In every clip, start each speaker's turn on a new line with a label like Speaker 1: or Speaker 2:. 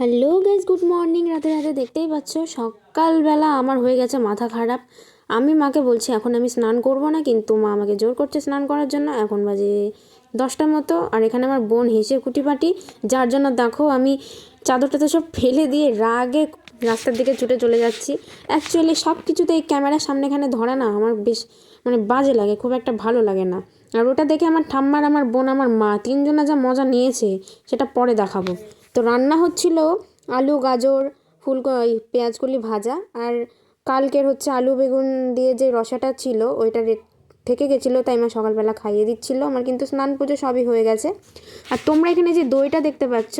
Speaker 1: Hello guys good morning. রাতে রাতে দেখতেই পাচ্ছ, সকালবেলা আমার হয়ে গেছে মাথা খারাপ। আমি মাকে বলছি, এখন আমি স্নান করব না, কিন্তু মা আমাকে জোর করছে স্নান করার জন্য। এখন বাজে দশটার মতো, আর এখানে আমার বোন হেসে কুটিপাটি, যার জন্য দেখো আমি চাদরটা তো সব ফেলে দিয়ে রাগে রাস্তার দিকে ছুটে চলে যাচ্ছি। অ্যাকচুয়ালি সব কিছুতে এই ক্যামেরার সামনে এখানে ধরা না, আমার বেশ মানে বাজে লাগে, খুব একটা ভালো লাগে না। আর ওটা দেখে আমার ঠাম্মার, আমার বোন, আমার মা তিনজনা যা মজা নিয়েছে, সেটা পরে দেখাবো। তো রান্না হচ্ছিল আলু, গাজর, ফুলকো, ওই পেঁয়াজকলি ভাজা আর কালকের হচ্ছে আলু বেগুন দিয়ে যে রসাটা ছিল ওইটা থেকে গেছিল, তাই মা সকালবেলা খাইয়ে দিচ্ছিল। আমার কিন্তু স্নান পুজো সবই হয়ে গেছে। আর তোমরা এখানে যে দইটা দেখতে পাচ্ছ,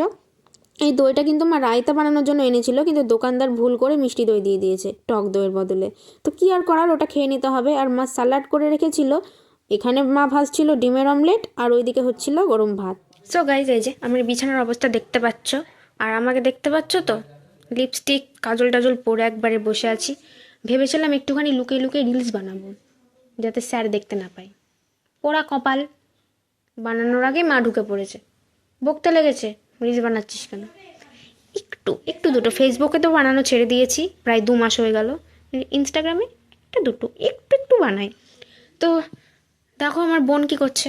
Speaker 1: এই দইটা কিন্তু মা রায়তা বানানোর জন্য এনেছিল, কিন্তু দোকানদার ভুল করে মিষ্টি দই দিয়ে দিয়েছে টক দইয়ের বদলে। তো কী আর করার, ওটা খেয়ে নিতে হবে। আর মা স্যালাড করে রেখেছিল, এখানে মা ভাজছিল ডিমের অমলেট আর ওইদিকে হচ্ছিল গরম ভাত। সো গাইজ এই যে আমার বিছানার অবস্থা দেখতে পাচ্ছ। আর আমাকে দেখতে পাচ্ছ তো? লিপস্টিক কাজল টাজল পরে একবারে বসে আছি। ভেবেছিলাম একটুখানি লুকিয়ে লুকিয়ে রিলস বানাবো, যাতে স্যার দেখতে না পায়। পোড়া কপাল, বানানোর আগেই মা ঢুকে পড়েছে। বকতে লেগেছে রিলস বানাচ্ছিস কেন? একটু একটু দুটো। ফেসবুকে তো বানানো ছেড়ে দিয়েছি, প্রায় দু মাস হয়ে গেল। ইনস্টাগ্রামে একটা দুটো, একটু একটু বানাই। তো দেখো আমার বোন কি করছে।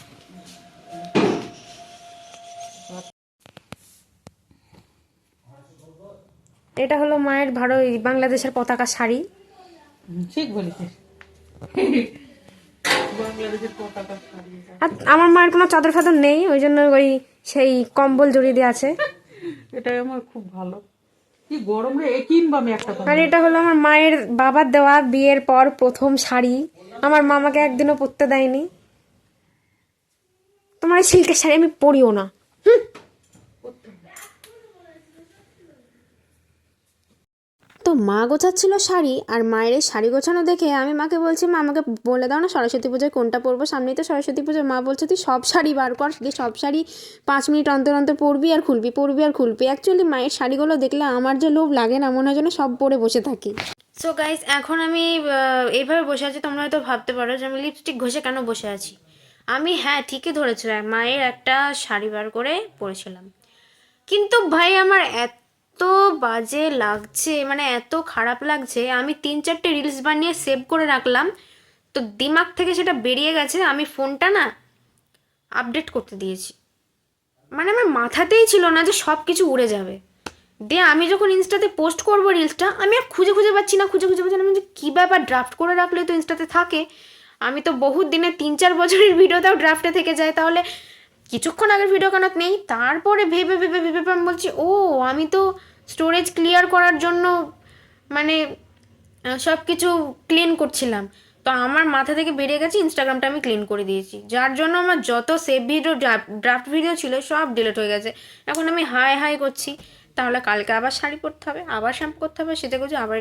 Speaker 1: এটা হলো মায়ের ভারত বাংলাদেশের পতাকা শাড়ি।
Speaker 2: ঠিক বলেছিস। বাংলাদেশের পতাকা শাড়ি।
Speaker 1: আর আমার মায়ের কোনো চাদর ফাদর নেই ওই জন্য ওই সেই কম্বল জড়িয়ে দিয়ে আছে।
Speaker 2: এটাই আমার খুব ভালো। কি গরম রে এ কিনবো আমি একটা
Speaker 1: আর এটা হলো আমার মায়ের বাবার দেওয়া বিয়ের পর প্রথম শাড়ি। আমার মামাকে একদিনও পরতে দেয়নি। তোমার সিল্কের শাড়ি আমি পরিও না। হুম। মা গোছাচ্ছিল শাড়ি আর মায়ের এই শাড়ি গোছানো দেখে আমি মাকে বলছি, মা, আমাকে বলে দাও না সরস্বতী পুজোয় কোনটা পরবো? সামনেই তো সরস্বতী পুজো। মা বলছে, তুই সব শাড়ি বার কর সব শাড়ি পাঁচ মিনিট অন্তর অন্তর পরবি আর খুলবি, পরবি আর খুলবি। অ্যাকচুয়ালি মায়ের শাড়িগুলো দেখলে আমার যে লোভ লাগে না, মনে হয় যেন সব পরে বসে থাকি। সো গাইস এখন আমি এইভাবে বসে আছি, তোমরা হয়তো ভাবতে পারো যে আমি লিপস্টিক ঘষে কেন বসে আছি। আমি হ্যাঁ ঠিকই ধরেছো মায়ের একটা শাড়ি বার করে পরেছিলাম। কিন্তু ভাই, আমার এত বাজে লাগছে মানে এত খারাপ লাগছে। আমি তিন চারটে রিলস বানিয়ে সেভ করে রাখলাম। তো দিমাগ থেকে সেটা বেরিয়ে গেছে, আমি ফোনটা না আপডেট করতে দিয়েছি। মানে আমার মাথাতেই ছিল না যে সব কিছু উড়ে যাবে। দিয়ে আমি যখন ইনস্টাতে পোস্ট করব রিলসটা আমি আর খুঁজে খুঁজে পাচ্ছি না, খুঁজে খুঁজে পাচ্ছি না। যে কী ব্যাপার ড্রাফট করে রাখলে তো ইনস্টাতে থাকে? আমি তো বহুত দিনে তিন চার বছরের ভিডিওটাও ড্রাফটে থেকে যায়। তাহলে কিছুক্ষণ আগের ভিডিও কেন নেই, তারপরে ভেবে ভেবে ভেবে ভেবে আমি বলছি, ও, আমি তো স্টোরেজ ক্লিয়ার করার জন্য মানে সব কিছু ক্লিন করছিলাম। তো আমার মাথা থেকে বেরিয়ে গেছে ইনস্টাগ্রামটা আমি ক্লিন করে দিয়েছি। যার জন্য আমার যত সেভ ভিডিও ড্রাফট ভিডিও ছিল, সব ডিলিট হয়ে গেছে। এখন আমি হাই হাই করছি। তাহলে কালকে আবার শাড়ি পরতে হবে, আবার শ্যাম্পু করতে হবে সেটা করছি আবার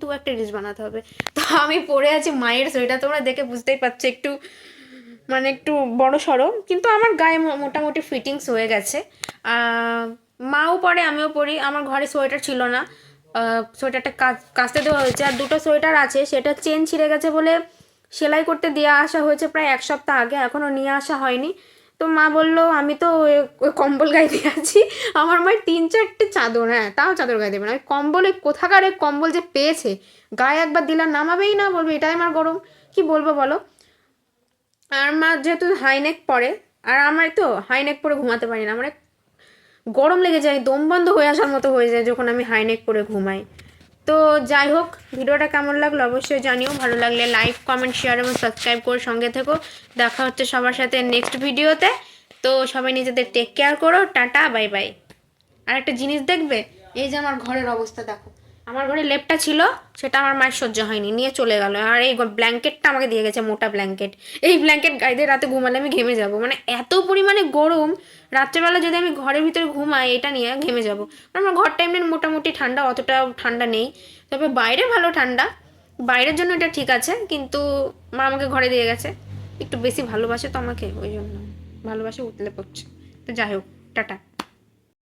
Speaker 1: দু একটা রিলস বানাতে হবে। তো আমি পরে আছি, মায়ের সোয়েটার তোমরা দেখে বুঝতেই পারছ একটু মানে একটু বড় সড়ো, কিন্তু আমার গায়ে মোটামুটি ফিটিংস হয়ে গেছে। মাও পরে, আমিও পরি। আমার ঘরে সোয়েটার ছিল না। সোয়েটারটা কাচ কাচতে দেওয়া হয়েছে। আর দুটো সোয়েটার আছে, সেটা চেন ছিঁড়ে গেছে বলে সেলাই করতে দিয়ে আসা হয়েছে প্রায় এক সপ্তাহ আগে। এখনও নিয়ে আসা হয়নি। তো মা বলল, আমি তো ওই- কম্বল গায়ে দিয়ে আছি। আমার মায়ের তিন চারটে চাদর হ্যাঁ তাও চাদর গায়ে দেবে না। ওই কম্বল কোথাকার ওই কম্বল যে পেয়েছে, গায়ে একবার দিলাম নামাবেই না বলবে, এটাই আমার গরম। কি বলব বলো? আর মা যেহেতু হাইনেক পরে, আর আমার তো হাইনেক পরে ঘুমাতে পারি না আমার এক গরম লেগে যায়, দম বন্ধ হয়ে আসার মতো হয়ে যায় যখন আমি হাইনেক পরে ঘুমাই। তো যাই হোক, ভিডিওটা কেমন লাগল অবশ্যই জানিও, ভালো লাগলে লাইক কমেন্ট শেয়ার এবং সাবস্ক্রাইব করে সঙ্গে থেকো। দেখা হচ্ছে সবার সাথে নেক্সট ভিডিওতে। তো সবাই নিজেদের টেক কেয়ার করো, টাটা বাই বাই আর একটা জিনিস দেখবে? এই যে আমার ঘরের অবস্থা, দেখো। আমার ঘরে লেপটা ছিল, সেটা আমার মায়ের সহ্য হয়নি, নিয়ে চলে গেল। আর এই ব্ল্যাঙ্কেটটা আমাকে দিয়ে গেছে, মোটা ব্ল্যাঙ্কেট। এই ব্ল্যাঙ্কেট দিয়ে রাতে ঘুমালে আমি ঘেমে যাব। মানে এত পরিমাণে গরম, রাত্রেবেলা যদি আমি ঘরের ভিতরে ঘুমাই, এটা নিয়ে ঘেমে যাব। আমার ঘরটা এমনি মোটামুটি ঠান্ডা, অতটা ঠান্ডা নেই। তবে বাইরে ভালো ঠান্ডা। বাইরের জন্য এটা ঠিক আছে, কিন্তু মা আমাকে ঘরে দিয়ে গেছে। একটু বেশি ভালোবাসে তো আমাকে, ওই জন্য ভালোবাসে, উতলে পড়ছে। তো যাই হোক, টাটা।